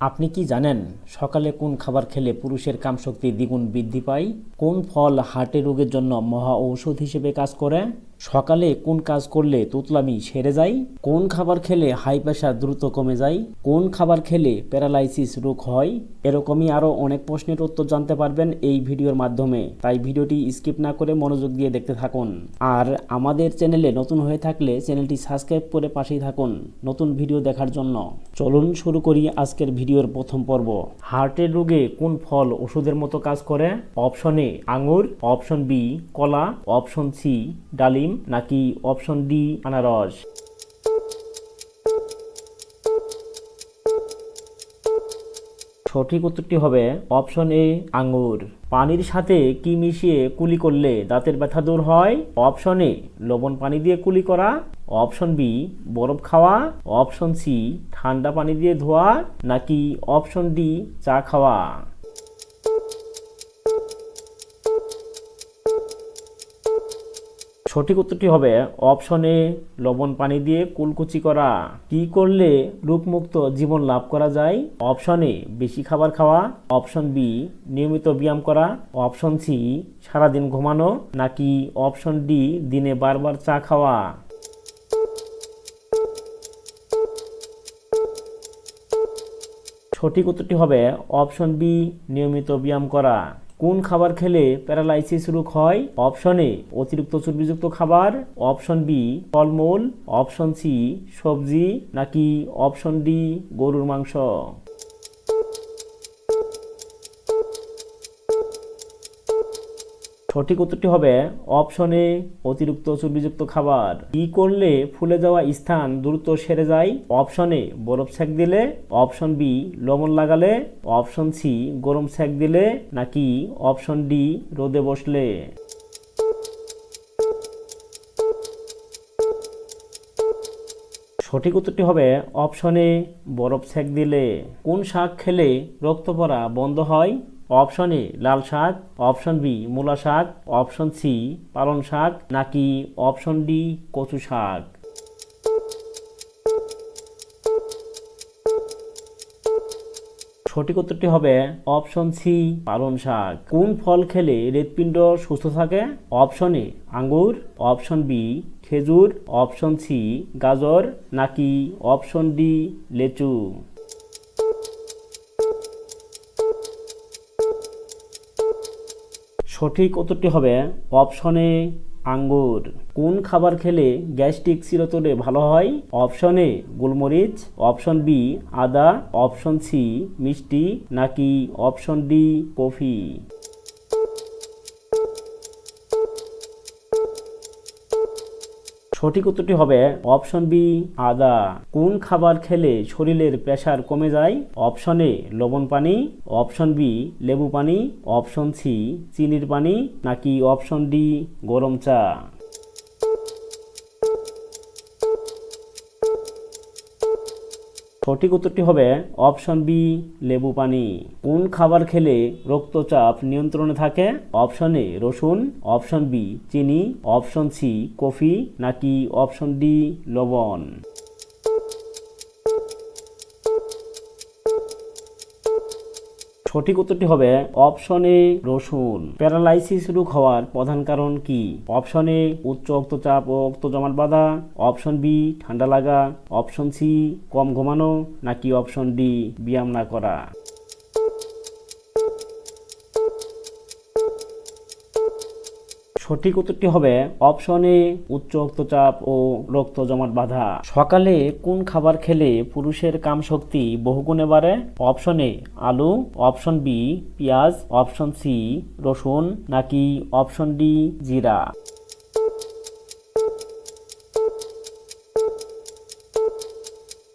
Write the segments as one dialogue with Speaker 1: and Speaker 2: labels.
Speaker 1: আপনি কি জানেন সকালে কোন খাবার খেলে পুরুষের কামশক্তি দ্বিগুণ বৃদ্ধি পায়? কোন ফল হার্টের রোগের জন্য মহা ঔষধ হিসেবে কাজ করে? সকালে কোন কাজ করলে তুতলামি সেরে যায়? কোন খাবার খেলে হাই প্রেশার দ্রুত কমে যায়? কোন খাবার খেলে প্যারালাইসিস রোগ হয়? এরকমই আরও অনেক প্রশ্নের উত্তর জানতে পারবেন এই ভিডিওর মাধ্যমে। তাই ভিডিওটি স্কিপ না করে মনোযোগ দিয়ে দেখতে থাকুন। আর আমাদের চ্যানেলে নতুন হয়ে থাকলে চ্যানেলটি সাবস্ক্রাইব করে পাশেই থাকুন নতুন ভিডিও দেখার জন্য। চলুন শুরু করি আজকের ভিডিওর প্রথম পর্ব। হার্টের রোগে কোন ফল ওষুধের মতো কাজ করে? অপশন এ আঙুর অপশন বি কলা অপশন সি ডালিম নাকি অপশন ডি আনারস? সঠিক উত্তরটি হবে অপশন এ আঙ্গুর। পানির সাথে কি মিশিয়ে কুলি করলে দাঁতের ব্যথা দূর হয়? অপশন এ লবণ পানি দিয়ে কুলি করা। অপশন বি বরফ খাওয়া। অপশন সি ঠান্ডা পানি দিয়ে ধোয়া নাকি অপশন ডি চা খাওয়া? সঠিক উত্তরটি হবে অপশন লবণ পানি দিয়ে কুলকুচি করা। কি করলে রূপমুক্ত জীবন লাভ করা যায়? অপশন এ বেশি খাবার খাওয়া। অপশন বি নিয়মিত ব্যায়াম করা। অপশন সি সারাদিন ঘুমানো। নাকি অপশন ডি দিনে বারবার চা খাওয়া? সঠিক উত্তরটি হবে অপশন বি নিয়মিত ব্যায়াম করা। কোন খাবার খেলে প্যারালাইসিস রোগ হয়? অপশন এ, অতিরিক্ত চর্বিযুক্ত খাবার। অপশন বি, ফলমূল। অপশন সি, সবজি। নাকি অপশন ডি, গরুর মাংস? সঠিক উত্তরটি হবে অপশন অতিরিক্ত চর্বিযুক্ত খাবার। কি করলে ফুলে যাওয়া স্থান দ্রুত সেরে যায়? অপশন বরফ সেক দিলে। অপশন বি, লবণ লাগালে। অপশন সি, গরম সেক দিলে। নাকি অপশন ডি, রোদে বসলে। সঠিক উত্তরটি হবে অপশনে বরফ সেক দিলে। কোন শাক খেলে রক্ত পড়া বন্ধ হয়? অপশন এ লাল শাক, অপশন বি মূলা শাক, অপশন সি পালং শাক, নাকি অপশন ডি কচু শাক? সঠিক উত্তরটি হবে অপশন সি পালং শাক। কোন ফল খেলে হৃৎপিণ্ড সুস্থ থাকে? অপশন এ আঙ্গুর, অপশন বি খেজুর, অপশন সি গাজর, নাকি অপশন ডি লেচু? সঠিক উত্তরটি হবে অপশনে আঙ্গুর। কোন খাবার খেলে গ্যাস্ট্রিক চিরতরে ভালো হয়? অপশন এ গোলমরিচ, অপশন বি আদা, অপশন সি মিষ্টি, নাকি অপশন ডি কফি? সঠিক উত্তরটি হবে অপশন বি, আদা। কোন খাবার খেলে শরীরের প্রেশার কমে যায়? অপশন এ, লবণ পানি। অপশন বি, লেবু পানি। অপশন সি, চিনির পানি। নাকি অপশন ডি, গরম চা? সঠিক উত্তরটি হবে অপশন বি, লেবু পানি। কোন খাবার খেলে রক্তচাপ নিয়ন্ত্রণে থাকে? অপশন এ, রসুন। অপশন বি, চিনি। Option C, coffee. নাকি অপশন ডি, লবণ? সঠিক উত্তরটি হবে অপশন এ রসুন। প্যারালাইসিস রোগ হওয়ার প্রধান কারণ কি? অপশন এ উচ্চ রক্তচাপ ও রক্ত জমাট বাঁধা। অপশন বি ঠান্ডা লাগা। অপশন সি কম ঘুমানো। নাকি অপশন ডি ব্যায়াম না করা? সঠিক উত্তরটি হবে অপশন এ উচ্চ রক্তচাপ ও রক্ত জমাট বাধা। সকালে কোন খাবার খেলে পুরুষের কাম শক্তি বহুগুণে বাড়ে? অপশন এ আলু অপশন বি পেঁয়াজ অপশন সি রসুন, নাকি অপশন ডি জিরা?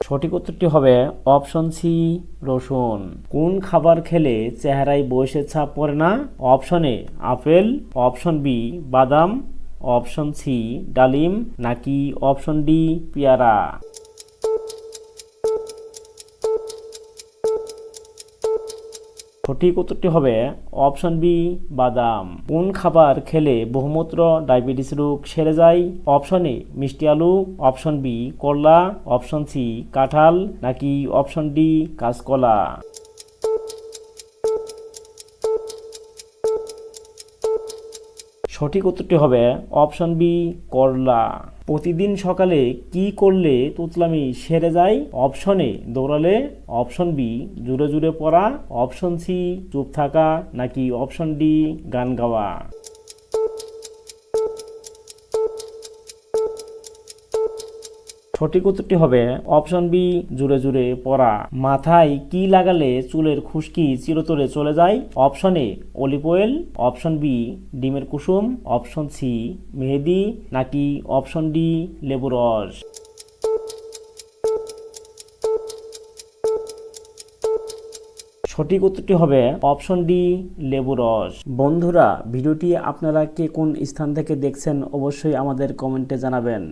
Speaker 1: সঠিক উত্তরটি হবে অপশন সি, রসুন। কোন খাবার খেলে চেহারায় বয়সের ছাপ পড়ে না? Option A, apple. Option B, বাদাম। অপশন সি, ডালিম। নাকি অপশন ডি, পেয়ারা? সঠিক উত্তরটি হবে অপশন বি, বাদাম। কোন খাবার খেলে বহুমূত্র ডায়াবেটিস রোগ সেরে যায়? অপশন এ, মিষ্টি আলু। অপশন বি, করলা। অপশন সি, কাঁঠাল। নাকি অপশন ডি, কাঁচকলা? সঠিক উত্তরটি হবে অপশন বি, করলা। প্রতিদিন সকালে কি করলে তুতলামি সেরে যায়? অপশন এ, দৌড়ালে। অপশন বি, জুড়ে জুড়ে পড়া। অপশন সি, চুপ থাকা। নাকি অপশন ডি, গান গাওয়া? সঠিক উত্তরটি হবে অপশন বি, জুড়ে জুড়ে পড়া। মাথায় কি লাগালে চুলের খুশকি চিরতরে চলে যায়? Option A, olive oil. Option B, ডিমের কুসুম। অপশন সি, মেহেদি। নাকি অপশন ডি লেবু রস? সঠিক উত্তরটি হবে অপশন ডি লেবু রস। বন্ধুরা, ভিডিওটি আপনারা কে কোন স্থান থেকে দেখছেন অবশ্যই আমাদের কমেন্টে জানাবেন।